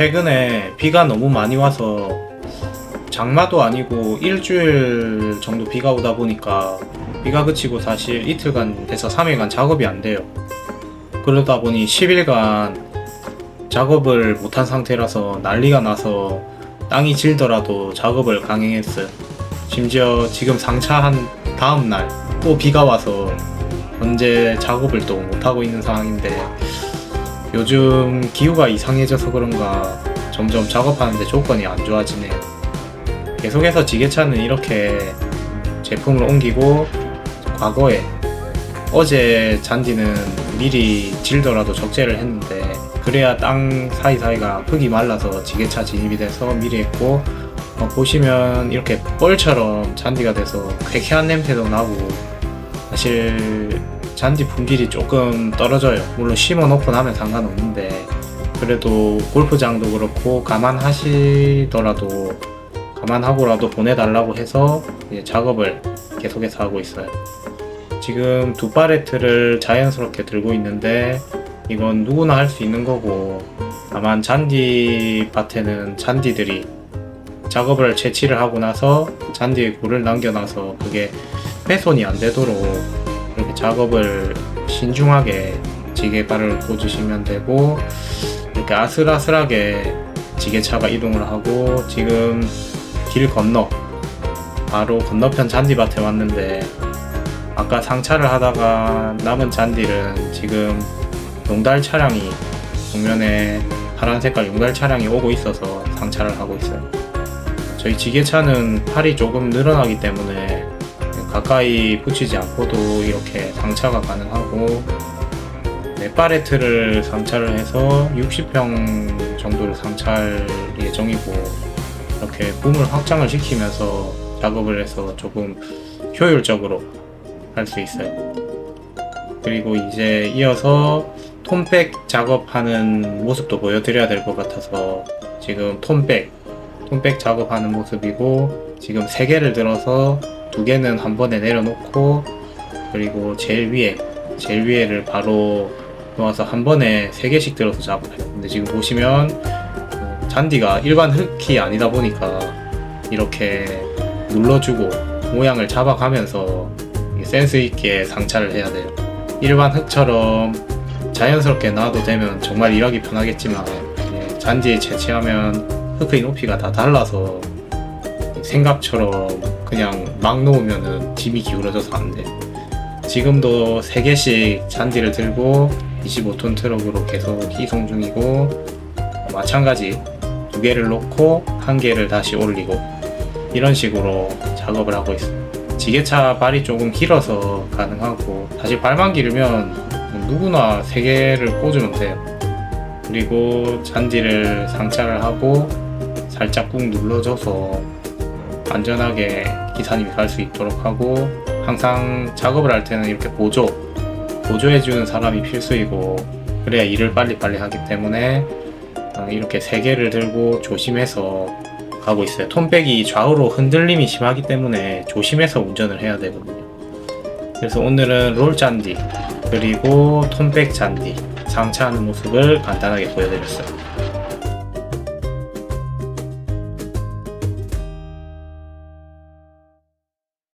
최근에 비가 너무 많이 와서 장마도 아니고 일주일 정도 비가 오다 보니까 비가 그치고 사실 이틀간에서 3일간 작업이 안 돼요. 그러다 보니 10일간 작업을 못한 상태라서 난리가 나서 땅이 질더라도 작업을 강행했어요. 심지어 지금 상차한 다음 날 또 비가 와서 현재 작업을 또 못하고 있는 상황인데 요즘 기후가 이상해져서 그런가 점점 작업하는데 조건이 안 좋아지네요. 계속해서 지게차는 이렇게 제품을 옮기고 과거에 어제 잔디는 미리 질더라도 적재를 했는데 그래야 땅 사이사이가 흙이 말라서 지게차 진입이 돼서 미리 했고 어, 보시면 이렇게 뻘처럼 잔디가 돼서 쾌쾌한 냄새도 나고 사실 잔디 품질이 조금 떨어져요. 물론 심어 놓고 나면 상관없는데 그래도 골프장도 그렇고 감안하시더라도 감안하고라도 보내달라고 해서 이제 작업을 계속해서 하고 있어요. 지금 두 파레트를 자연스럽게 들고 있는데 이건 누구나 할 수 있는 거고 다만 잔디 밭에는 잔디들이 작업을 채취를 하고 나서 잔디에 굴을 남겨놔서 그게 훼손이 안 되도록 이렇게 작업을 신중하게 지게발을 꽂으시면 되고 이렇게 아슬아슬하게 지게차가 이동을 하고 지금 길 건너 바로 건너편 잔디밭에 왔는데 아까 상차를 하다가 남은 잔디는 지금 용달 차량이 정면에 파란 색깔 용달 차량이 오고 있어서 상차를 하고 있어요. 저희 지게차는 팔이 조금 늘어나기 때문에 가까이 붙이지 않고도 이렇게 상차가 가능하고 네 파레트를 상차를 해서 60평 정도를 상차할 예정이고 이렇게 붐을 확장을 시키면서 작업을 해서 조금 효율적으로 할 수 있어요. 그리고 이제 이어서 톤백 작업하는 모습도 보여드려야 될 것 같아서 지금 톤백 톤백 작업하는 모습이고 지금 세 개를 들어서 두 개는 한 번에 내려놓고 그리고 제일 위에 제일 위에를 바로 놓아서 한 번에 세 개씩 들어서 작업해요. 근데 지금 보시면 어, 잔디가 일반 흙이 아니다 보니까 이렇게 눌러주고 모양을 잡아가면서 이 센스 있게 상차를 해야 돼요. 일반 흙처럼 자연스럽게 놔도 되면 정말 일하기 편하겠지만 예, 잔디에 채취하면 흙의 높이가 다 달라서 생각처럼 그냥 막 놓으면은 힘이 기울어져서 안 돼. 지금도 3개씩 잔디를 들고 25톤 트럭으로 계속 이송 중이고 마찬가지 두 개를 놓고 한 개를 다시 올리고 이런 식으로 작업을 하고 있어요. 지게차 발이 조금 길어서 가능하고 사실 발만 기르면 누구나 세 개를 꽂으면 돼요. 그리고 잔디를 상차를 하고 살짝 꾹 눌러줘서 안전하게 기사님이 갈 수 있도록 하고 항상 작업을 할 때는 이렇게 보조 보조해주는 사람이 필수이고 그래야 일을 빨리빨리 하기 때문에 어, 이렇게 세 개를 들고 조심해서 가고 있어요. 톤백이 좌우로 흔들림이 심하기 때문에 조심해서 운전을 해야 되거든요. 그래서 오늘은 롤 잔디 그리고 톤백 잔디 상차하는 모습을 간단하게 보여드렸어요.